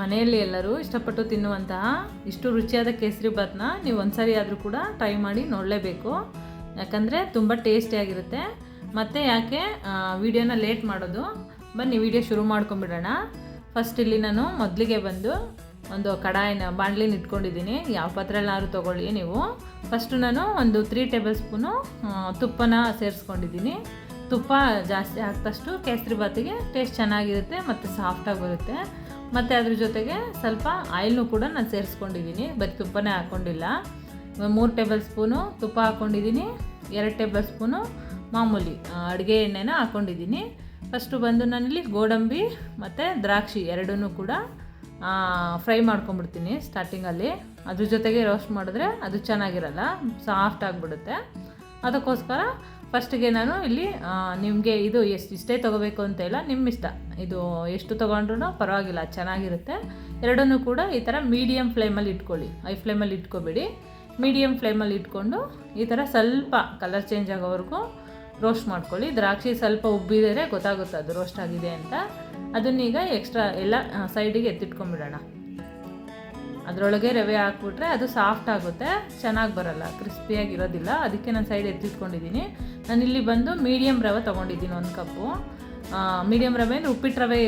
ಮನೆಯಲ್ಲಿ ಎಲ್ಲರೂ ಇಷ್ಟಪಟ್ಟು ತಿನ್ನುವಂತಹ ಇಷ್ಟು ರುಚಿಯಾದ ಕೇಸರಿ ಬಾತ್ನ ನೀವು ಒಂದ್ಸರಿ ಆದರೂ ಕೂಡ ಟ್ರೈ ಮಾಡಿ ನೋಡಲೇಬೇಕು. ಯಾಕಂದರೆ ತುಂಬ ಟೇಸ್ಟಿಯಾಗಿರುತ್ತೆ ಮತ್ತು ಯಾಕೆ ವಿಡಿಯೋನ ಲೇಟ್ ಮಾಡೋದು? ಬನ್ನಿ ವಿಡಿಯೋ ಶುರು ಮಾಡ್ಕೊಂಬಿಡೋಣ ಫಸ್ಟ್ ಇಲ್ಲಿ ನಾನು ಮೊದಲಿಗೆ ಬಂದು ಒಂದು ಕಡಾಯಿನ, ಬಾಣಲಿನ ಇಟ್ಕೊಂಡಿದ್ದೀನಿ. ಯಾವ ಪಾತ್ರೆಲ್ಲಾದ್ರೂ ತೊಗೊಳ್ಳಿ ನೀವು. ಫಸ್ಟು ನಾನು ಒಂದು ತ್ರೀ ಟೇಬಲ್ ಸ್ಪೂನು ತುಪ್ಪನ ಸೇರಿಸ್ಕೊಂಡಿದ್ದೀನಿ. ತುಪ್ಪ ಜಾಸ್ತಿ ಹಾಕಿದಷ್ಟು ಕೇಸರಿ ಬಾತಿಗೆ ಟೇಸ್ಟ್ ಚೆನ್ನಾಗಿರುತ್ತೆ ಮತ್ತು ಸಾಫ್ಟಾಗಿ ಬರುತ್ತೆ. ಮತ್ತು ಅದ್ರ ಜೊತೆಗೆ ಸ್ವಲ್ಪ ಆಯಿಲ್ನು ಕೂಡ ನಾನು ಸೇರಿಸ್ಕೊಂಡಿದ್ದೀನಿ. ಬರೀ ತುಪ್ಪನೇ ಹಾಕ್ಕೊಂಡಿಲ್ಲ ಮೂರು ಟೇಬಲ್ ಸ್ಪೂನು ತುಪ್ಪ ಹಾಕ್ಕೊಂಡಿದ್ದೀನಿ ಎರಡು ಟೇಬಲ್ ಸ್ಪೂನು ಮಾಮೂಲಿ ಅಡುಗೆ ಎಣ್ಣೆನ ಹಾಕ್ಕೊಂಡಿದ್ದೀನಿ ಫಸ್ಟು ಬಂದು ನಾನಿಲ್ಲಿ ಗೋಡಂಬಿ ಮತ್ತು ದ್ರಾಕ್ಷಿ ಎರಡೂ ಕೂಡ ಫ್ರೈ ಮಾಡ್ಕೊಂಬಿಡ್ತೀನಿ ಸ್ಟಾರ್ಟಿಂಗಲ್ಲಿ. ಅದ್ರ ಜೊತೆಗೆ ರೋಸ್ಟ್ ಮಾಡಿದ್ರೆ ಅದು ಚೆನ್ನಾಗಿರಲ್ಲ, ಸಾಫ್ಟ್ ಆಗಿಬಿಡುತ್ತೆ. ಅದಕ್ಕೋಸ್ಕರ ಫಸ್ಟಿಗೆ ನಾನು ಇಲ್ಲಿ ನಿಮಗೆ ಇದು ಎಷ್ಟು ಇಷ್ಟೇ ತೊಗೋಬೇಕು ಅಂತ ಇಲ್ಲ ನಿಮ್ಮ ಇಷ್ಟ. ಇದು ಎಷ್ಟು ತೊಗೊಂಡ್ರೂ ಪರವಾಗಿಲ್ಲ, ಚೆನ್ನಾಗಿರುತ್ತೆ. ಎರಡನ್ನೂ ಕೂಡ ಈ ಥರ ಮೀಡಿಯಮ್ ಫ್ಲೇಮಲ್ಲಿ ಇಟ್ಕೊಳ್ಳಿ. ಐ ಫ್ಲೇಮಲ್ಲಿ ಇಟ್ಕೊಬೇಡಿ. ಮೀಡಿಯಮ್ ಫ್ಲೇಮಲ್ಲಿ ಇಟ್ಕೊಂಡು ಈ ಥರ ಸ್ವಲ್ಪ ಕಲರ್ ಚೇಂಜ್ ಆಗೋವರೆಗೂ ರೋಸ್ಟ್ ಮಾಡ್ಕೊಳ್ಳಿ. ದ್ರಾಕ್ಷಿ ಸ್ವಲ್ಪ ಉಬ್ಬಿದರೆ ಗೊತ್ತಾಗುತ್ತೆ ಅದು ರೋಸ್ಟ್ ಆಗಿದೆ ಅಂತ. ಅದನ್ನೀಗ ಎಕ್ಸ್ಟ್ರಾ ಎಲ್ಲ ಸೈಡಿಗೆ ಎತ್ತಿಟ್ಕೊಂಡ್ಬಿಡೋಣ. ಅದರೊಳಗೆ ರವೆ ಹಾಕ್ಬಿಟ್ರೆ ಅದು ಸಾಫ್ಟ್ ಆಗುತ್ತೆ, ಚೆನ್ನಾಗಿ ಬರಲ್ಲ, ಕ್ರಿಸ್ಪಿಯಾಗಿರೋದಿಲ್ಲ. ಅದಕ್ಕೆ ನಾನು ಸೈಡ್ ಎತ್ತಿಟ್ಕೊಂಡಿದ್ದೀನಿ ನಾನು ಇಲ್ಲಿ ಬಂದು ಮೀಡಿಯಮ್ ರವೆ ತೊಗೊಂಡಿದ್ದೀನಿ ಒಂದು ಕಪ್ಪು. ಮೀಡಿಯಮ್ ರವೆ ಅಂದರೆ ಉಪ್ಪಿಟ್ಟು ರವೆ,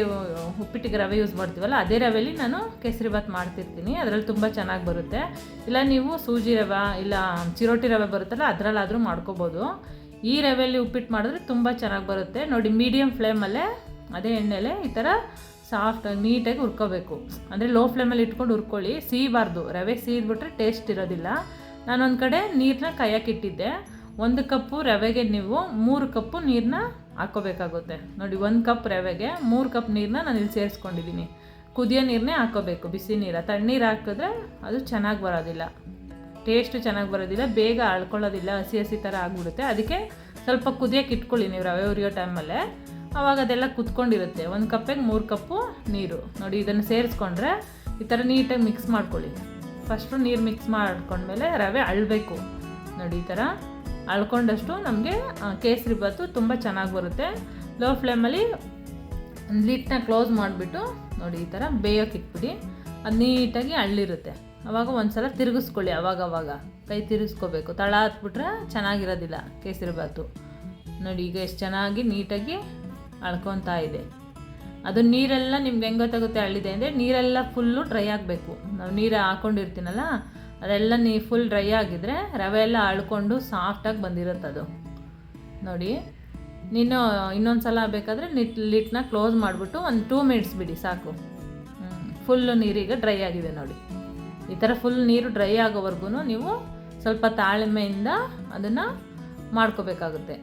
ಉಪ್ಪಿಟ್ಟಿಗೆ ರವೆ ಯೂಸ್ ಮಾಡ್ತೀವಲ್ಲ, ಅದೇ ರವೆಲಿ ನಾನು ಕೇಸರಿ ಬಾತ್ ಮಾಡ್ತಿರ್ತೀನಿ. ಅದರಲ್ಲಿ ತುಂಬ ಚೆನ್ನಾಗಿ ಬರುತ್ತೆ. ಇಲ್ಲ ನೀವು ಸೂಜಿ ರವೆ, ಇಲ್ಲ ಚಿರೋಟಿ ರವೆ ಬರುತ್ತಲ್ಲ, ಅದರಲ್ಲಾದರೂ ಮಾಡ್ಕೋಬೋದು. ಈ ರವೆಯಲ್ಲಿ ಉಪ್ಪಿಟ್ಟು ಮಾಡಿದ್ರೆ ತುಂಬ ಚೆನ್ನಾಗಿ ಬರುತ್ತೆ. ನೋಡಿ ಮೀಡಿಯಮ್ ಫ್ಲೇಮಲ್ಲೇ ಅದೇ ಎಣ್ಣೆಲೆ ಈ ಥರ ಸಾಫ್ಟ್, ನೀಟಾಗಿ ಹುರ್ಕೋಬೇಕು. ಅಂದರೆ ಲೋ ಫ್ಲೇಮಲ್ಲಿ ಇಟ್ಕೊಂಡು ಹುರ್ಕೊಳ್ಳಿ. ಸೀಬಾರ್ದು. ರವೆ ಸೀದ್ಬಿಟ್ರೆ ಟೇಸ್ಟ್ ಇರೋದಿಲ್ಲ. ನಾನೊಂದು ಕಡೆ ನೀರನ್ನ ಕಾಯಕ್ಕಿಟ್ಟಿದ್ದೆ ಒಂದು ಕಪ್ಪು ರವೆಗೆ ನೀವು ಮೂರು ಕಪ್ಪು ನೀರನ್ನ ಹಾಕೋಬೇಕಾಗುತ್ತೆ. ನೋಡಿ, ಒಂದು ಕಪ್ ರವೆಗೆ ಮೂರು ಕಪ್ ನೀರನ್ನ ನಾನು ಇಲ್ಲಿ ಸೇರಿಸ್ಕೊಂಡಿದ್ದೀನಿ ಕುದಿಯೋ ನೀರನ್ನೇ ಹಾಕೋಬೇಕು. ಬಿಸಿ ನೀರ. ತಣ್ಣೀರು ಹಾಕಿದ್ರೆ ಅದು ಚೆನ್ನಾಗಿ ಬರೋದಿಲ್ಲ. ಟೇಸ್ಟು ಚೆನ್ನಾಗಿ ಬರೋದಿಲ್ಲ. ಬೇಗ ಅಳ್ಕೊಳ್ಳೋದಿಲ್ಲ. ಹಸಿ ಹಸಿ ಥರ ಆಗಿಬಿಡುತ್ತೆ. ಅದಕ್ಕೆ ಸ್ವಲ್ಪ ಕುದಿಯೋಕೆ ಇಟ್ಕೊಳ್ಳಿ ನೀವು ರವೆ ಉರಿಯೋ ಟೈಮಲ್ಲೇ ಆವಾಗ ಅದೆಲ್ಲ ಕುತ್ಕೊಂಡಿರುತ್ತೆ. ಒಂದು ಕಪ್ಪಿಗೆ ಮೂರು ಕಪ್ಪು ನೀರು. ನೋಡಿ, ಇದನ್ನು ಸೇರಿಸ್ಕೊಂಡ್ರೆ ಈ ಥರ ನೀಟಾಗಿ ಮಿಕ್ಸ್ ಮಾಡ್ಕೊಳ್ಳಿ. ಫಸ್ಟು ನೀರು ಮಿಕ್ಸ್ ಮಾಡ್ಕೊಂಡ್ಮೇಲೆ ರವೆ ಅಳಬೇಕು. ನೋಡಿ, ಈ ಥರ ಅಳ್ಕೊಂಡಷ್ಟು ನಮಗೆ ಕೇಸರಿ ಬಾತು ತುಂಬ ಚೆನ್ನಾಗಿ ಬರುತ್ತೆ. ಲೋ ಫ್ಲೇಮಲ್ಲಿ ಲಿಟ್ನ ಕ್ಲೋಸ್ ಮಾಡಿಬಿಟ್ಟು, ನೋಡಿ, ಈ ಥರ ಬೇಯೋಕೆ ಇಟ್ಬಿಡಿ. ಅದು ನೀಟಾಗಿ ಅಳ್ಳಿರುತ್ತೆ. ಅವಾಗ ಒಂದು ತಿರುಗಿಸ್ಕೊಳ್ಳಿ, ಅವಾಗವಾಗ. ಕೈ ತಿರುಗಿಸ್ಕೋಬೇಕು. ತಳ ಹತ್ಬಿಟ್ರೆ ಚೆನ್ನಾಗಿರೋದಿಲ್ಲ ಕೇಸರಿ ಬಾತು. ನೋಡಿ, ಈಗ ಎಷ್ಟು ಚೆನ್ನಾಗಿ ನೀಟಾಗಿ ಅಳ್ಕೊತಾ ಇದೆ. ಅದು ನೀರೆಲ್ಲ ನಿಮ್ಗೆ ಹೆಂಗೆ ಗೊತ್ತಾಗುತ್ತೆ ಅಳ್ಳಿದೆ ಅಂದರೆ ನೀರೆಲ್ಲ ಫುಲ್ಲು ಡ್ರೈ ಆಗಬೇಕು. ನಾವು ನೀರು ಹಾಕ್ಕೊಂಡಿರ್ತೀನಲ್ಲ ಅದೆಲ್ಲ ನೀ ಫುಲ್ ಡ್ರೈ ಆಗಿದ್ರೆ ರವೆ ಎಲ್ಲ ಅಳ್ಕೊಂಡು ಸಾಫ್ಟಾಗಿ ಬಂದಿರುತ್ತೆ ಅದು. ನೋಡಿ, ನೀನು ಇನ್ನೊಂದು ಸಲ ಬೇಕಾದರೆ ನಿಟ್ ಲಿಟ್ನ ಕ್ಲೋಸ್ ಮಾಡಿಬಿಟ್ಟು ಒಂದು ಟೂ ಮಿನಿಟ್ಸ್ ಬಿಡಿ, ಸಾಕು. ಫುಲ್ಲು ನೀರೀಗ ಡ್ರೈ ಆಗಿದೆ ನೋಡಿ. ಈ ಥರ ಫುಲ್ ನೀರು ಡ್ರೈ ಆಗೋವರೆಗೂ ನೀವು ಸ್ವಲ್ಪ ತಾಳ್ಮೆಯಿಂದ ಅದನ್ನು ಮಾಡ್ಕೋಬೇಕಾಗುತ್ತೆ.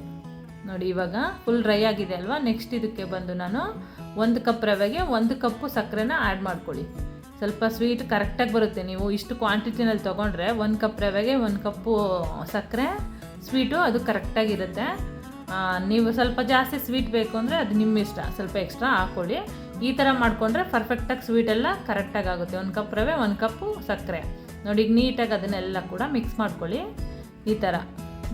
ನೋಡಿ, ಇವಾಗ ಫುಲ್ ಡ್ರೈ ಆಗಿದೆ ಅಲ್ವಾ? ನೆಕ್ಸ್ಟ್ ಇದಕ್ಕೆ ಬಂದು ನಾನು ಒಂದು ಕಪ್ ರವೆಗೆ ಒಂದು ಕಪ್ಪು ಸಕ್ಕರೆನ ಆ್ಯಡ್ ಮಾಡ್ಕೊಳ್ಳಿ. ಸ್ವಲ್ಪ ಸ್ವೀಟ್ ಕರೆಕ್ಟಾಗಿ ಬರುತ್ತೆ. ನೀವು ಇಷ್ಟು ಕ್ವಾಂಟಿಟಿನಲ್ಲಿ ತೊಗೊಂಡ್ರೆ ಒಂದು ಕಪ್ ರವೆಗೆ ಒಂದು ಕಪ್ಪು ಸಕ್ಕರೆ ಸ್ವೀಟು ಅದು ಕರೆಕ್ಟಾಗಿರುತ್ತೆ ನೀವು ಸ್ವಲ್ಪ ಜಾಸ್ತಿ ಸ್ವೀಟ್ ಬೇಕು ಅಂದರೆ ಅದು ನಿಮ್ಮ ಇಷ್ಟ. ಸ್ವಲ್ಪ ಎಕ್ಸ್ಟ್ರಾ ಹಾಕ್ಕೊಳ್ಳಿ ಈ ಥರ ಮಾಡಿಕೊಂಡ್ರೆ ಪರ್ಫೆಕ್ಟಾಗಿ ಸ್ವೀಟೆಲ್ಲ ಕರೆಕ್ಟಾಗಿ ಆಗುತ್ತೆ. ಒಂದು ಕಪ್ ರವೆ, ಒಂದು ಕಪ್ಪು ಸಕ್ಕರೆ. ನೋಡಿ ನೀಟಾಗಿ ಅದನ್ನೆಲ್ಲ ಕೂಡ ಮಿಕ್ಸ್ ಮಾಡ್ಕೊಳ್ಳಿ. ಈ ಥರ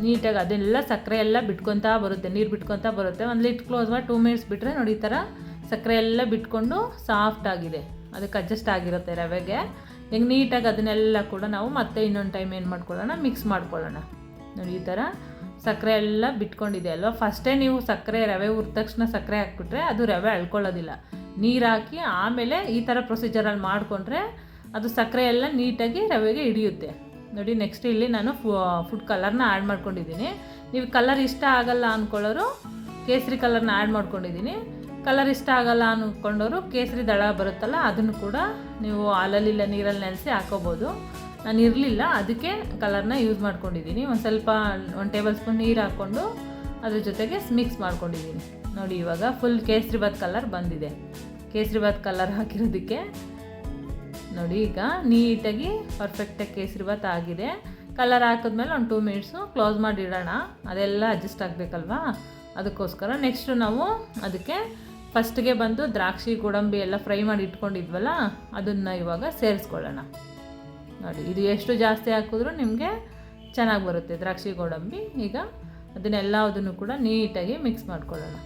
ನೀಟಾಗಿ ಅದೆಲ್ಲ ಸಕ್ಕರೆ ಎಲ್ಲ ಬಿಟ್ಕೊತಾ ಬರುತ್ತೆ, ನೀರು ಬಿಟ್ಕೊತಾ ಬರುತ್ತೆ. ಒಂದು ಲಿಟ್ ಕ್ಲೋಸ್ ಮಾಡಿ ಟೂ ಮಿನಿಟ್ಸ್ ಬಿಟ್ಟರೆ ನೋಡಿ ಈ ಥರ ಸಕ್ಕರೆ ಎಲ್ಲ ಬಿಟ್ಕೊಂಡು ಸಾಫ್ಟ್ ಆಗಿದೆ. ಅದಕ್ಕೆ ಅಡ್ಜಸ್ಟ್ ಆಗಿರುತ್ತೆ ರವೆಗೆ. ಈಗ ನೀಟಾಗಿ ಅದನ್ನೆಲ್ಲ ಕೂಡ ನಾವು ಮತ್ತೆ ಇನ್ನೊಂದು ಟೈಮ್ ಏನು ಮಾಡ್ಕೊಳ್ಳೋಣ? ಮಿಕ್ಸ್ ಮಾಡ್ಕೊಳ್ಳೋಣ. ನೋಡಿ ಈ ಥರ ಸಕ್ಕರೆ ಎಲ್ಲ ಬಿಟ್ಕೊಂಡಿದೆ ಅಲ್ವಾ? ಫಸ್ಟೇ ನೀವು ಸಕ್ಕರೆ, ರವೆ ಹುರಿದ ತಕ್ಷಣ ಸಕ್ಕರೆ ಹಾಕ್ಬಿಟ್ರೆ ಅದು ರವೆ ಅಳ್ಕೊಳ್ಳೋದಿಲ್ಲ. ನೀರು ಹಾಕಿ ಆಮೇಲೆ ಈ ಥರ ಪ್ರೊಸೀಜರಲ್ಲಿ ಮಾಡಿಕೊಂಡ್ರೆ ಅದು ಸಕ್ಕರೆ ಎಲ್ಲ ನೀಟಾಗಿ ರವೆಗೆ ಹಿಡಿಯುತ್ತೆ. ನೋಡಿ ನೆಕ್ಸ್ಟ್ ಇಲ್ಲಿ ನಾನು ಫುಡ್ ಕಲರ್ನ ಆ್ಯಡ್ ಮಾಡ್ಕೊಂಡಿದ್ದೀನಿ. ನೀವು ಕಲರ್ ಇಷ್ಟ ಆಗಲ್ಲ ಅಂದ್ಕೊಳ್ಳೋರು ಕೇಸರಿ ಕಲರ್ನ ಆ್ಯಡ್ ಮಾಡ್ಕೊಂಡಿದ್ದೀನಿ. ಕಲರ್ ಇಷ್ಟ ಆಗಲ್ಲ ಅಂದ್ಕೊಂಡವರು ಕೇಸರಿ ದಳ ಬರುತ್ತಲ್ಲ, ಅದನ್ನು ಕೂಡ ನೀವು ಹಾಲಲ್ಲಿಲ್ಲ, ನೀರಲ್ಲಿ ನೆನೆಸಿ ಹಾಕೋಬೋದು. ನಾನು ಇರಲಿಲ್ಲ, ಅದಕ್ಕೆ ಕಲರ್ನ ಯೂಸ್ ಮಾಡ್ಕೊಂಡಿದ್ದೀನಿ. ಒಂದು ಸ್ವಲ್ಪ, ಒಂದು ಟೇಬಲ್ ಸ್ಪೂನ್ ನೀರು ಹಾಕ್ಕೊಂಡು ಅದ್ರ ಜೊತೆಗೆ ಮಿಕ್ಸ್ ಮಾಡ್ಕೊಂಡಿದ್ದೀನಿ. ನೋಡಿ, ಇವಾಗ ಫುಲ್ ಕೇಸರಿ ಬಾತ್ ಕಲರ್ ಬಂದಿದೆ. ಕೇಸರಿ ಬಾತ್ ಕಲರ್ ಹಾಕಿರೋದಕ್ಕೆ ನೋಡಿ, ಈಗ ನೀಟಾಗಿ ಪರ್ಫೆಕ್ಟಾಗಿ ಕೇಸರಿ ಬಾತ್ ಆಗಿದೆ. ಕಲರ್ ಹಾಕಿದ್ಮೇಲೆ ಒಂದು ಟೂ ಮಿನಿಟ್ಸು ಕ್ಲೋಸ್ ಮಾಡಿ ಇಡೋಣ ಅದೆಲ್ಲ ಅಡ್ಜಸ್ಟ್ ಆಗಬೇಕಲ್ವಾ? ಅದಕ್ಕೋಸ್ಕರ ನೆಕ್ಸ್ಟು ನಾವು ಅದಕ್ಕೆ ಫಸ್ಟ್ಗೆ ಬಂದು ದ್ರಾಕ್ಷಿ, ಗೋಡಂಬಿ ಎಲ್ಲ ಫ್ರೈ ಮಾಡಿ ಇಟ್ಕೊಂಡಿದ್ವಲ್ಲ, ಅದನ್ನು ಇವಾಗ ಸೇರಿಸ್ಕೊಳ್ಳೋಣ. ನೋಡಿ, ಇದು ಎಷ್ಟು ಜಾಸ್ತಿ ಹಾಕಿದ್ರೂ ನಿಮಗೆ ಚೆನ್ನಾಗಿ ಬರುತ್ತೆ ದ್ರಾಕ್ಷಿ, ಗೋಡಂಬಿ. ಈಗ ಅದನ್ನೆಲ್ಲದನ್ನು ಕೂಡ ನೀಟಾಗಿ ಮಿಕ್ಸ್ ಮಾಡ್ಕೊಳ್ಳೋಣ.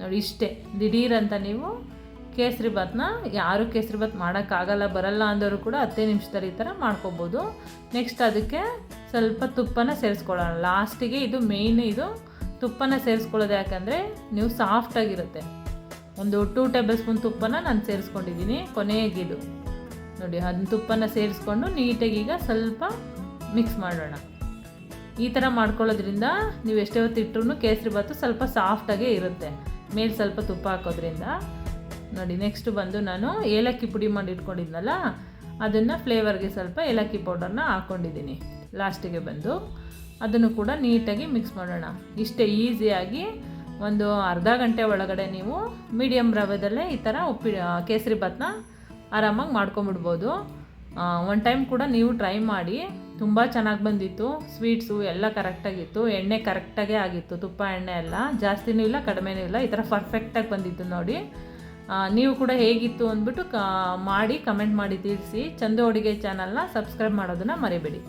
ನೋಡಿ, ಇಷ್ಟೇ. ದಿಢೀರಂತ ನೀವು ಕೇಸರಿ ಭಾತ್ನ, ಯಾರು ಕೇಸರಿ ಭಾತ್ ಮಾಡೋಕ್ಕಾಗಲ್ಲ, ಬರಲ್ಲ ಅಂದವರು ಕೂಡ ಹತ್ತೇ ನಿಮಿಷದಲ್ಲಿ ಈ ಥರ ಮಾಡ್ಕೊಬೋದು. ನೆಕ್ಸ್ಟ್ ಅದಕ್ಕೆ ಸ್ವಲ್ಪ ತುಪ್ಪನ ಸೇರಿಸ್ಕೊಳ್ಳೋಣ. ಲಾಸ್ಟಿಗೆ ಇದು ಮೇಯ್ನ್ ಇದು ತುಪ್ಪನ ಸೇರಿಸ್ಕೊಳ್ಳೋದು ಯಾಕಂದರೆ ನೀವು ಸಾಫ್ಟಾಗಿರುತ್ತೆ ಒಂದು ಟೂ ಟೇಬಲ್ ಸ್ಪೂನ್ ತುಪ್ಪನ ನಾನು ಸೇರಿಸ್ಕೊಂಡಿದ್ದೀನಿ ಕೊನೆಗಿದು ನೋಡಿ ಅದನ್ನ ತುಪ್ಪನ ಸೇರಿಸ್ಕೊಂಡು ನೀಟಾಗಿ ಈಗ ಸ್ವಲ್ಪ ಮಿಕ್ಸ್ ಮಾಡೋಣ. ಈ ಥರ ಮಾಡ್ಕೊಳ್ಳೋದ್ರಿಂದ ನೀವು ಎಷ್ಟೇ ಹೊತ್ತು ಇಟ್ಟರು ಕೇಸರಿ ಭಾತು ಸ್ವಲ್ಪ ಸಾಫ್ಟಾಗೇ ಇರುತ್ತೆ. ಮೇಲೆ ಸ್ವಲ್ಪ ತುಪ್ಪ ಹಾಕೋದ್ರಿಂದ. ನೋಡಿ ನೆಕ್ಸ್ಟ್ ಬಂದು ನಾನು ಏಲಕ್ಕಿ ಪುಡಿ ಮಾಡಿ ಇಟ್ಕೊಂಡಿದ್ನಲ್ಲ, ಅದನ್ನು ಫ್ಲೇವರ್ಗೆ ಸ್ವಲ್ಪ ಏಲಕ್ಕಿ ಪೌಡರ್ನ ಹಾಕ್ಕೊಂಡಿದ್ದೀನಿ ಲಾಸ್ಟಿಗೆ ಬಂದು ಅದನ್ನು ಕೂಡ ನೀಟಾಗಿ ಮಿಕ್ಸ್ ಮಾಡೋಣ. ಇಷ್ಟೇ ಈಸಿಯಾಗಿ ಒಂದು ಅರ್ಧ ಗಂಟೆ ಒಳಗಡೆ ನೀವು ಮೀಡಿಯಮ್ ರವೆದಲ್ಲೇ ಈ ಥರ ಉಪ್ಪಿ ಕೇಸರಿ ಭಾತ್ನ ಆರಾಮಾಗಿ ಮಾಡ್ಕೊಂಬಿಡ್ಬೋದು. ಒನ್ ಟೈಮ್ ಕೂಡ ನೀವು ಟ್ರೈ ಮಾಡಿ, ತುಂಬ ಚೆನ್ನಾಗಿ ಬಂದಿತ್ತು. ಸ್ವೀಟ್ಸು ಎಲ್ಲ ಕರೆಕ್ಟಾಗಿತ್ತು ಎಣ್ಣೆ ಕರೆಕ್ಟಾಗೇ ಆಗಿತ್ತು. ತುಪ್ಪ, ಎಣ್ಣೆ ಎಲ್ಲ ಜಾಸ್ತಿನೂ ಇಲ್ಲ, ಕಡಿಮೆನೂ ಇಲ್ಲ. ಈ ಥರ ಪರ್ಫೆಕ್ಟಾಗಿ ಬಂದಿತ್ತು ನೋಡಿ. ನೀವು ಕೂಡ ಹೇಗಿತ್ತು ಅಂದ್ಬಿಟ್ಟು ಕಾ ಮಾಡಿ ಕಮೆಂಟ್ ಮಾಡಿ ತಿಳಿಸಿ. ಚಂದ ಅಡುಗೆ ಚಾನಲ್ನ ಸಬ್ಸ್ಕ್ರೈಬ್ ಮಾಡೋದನ್ನು ಮರಿಬೇಡಿ.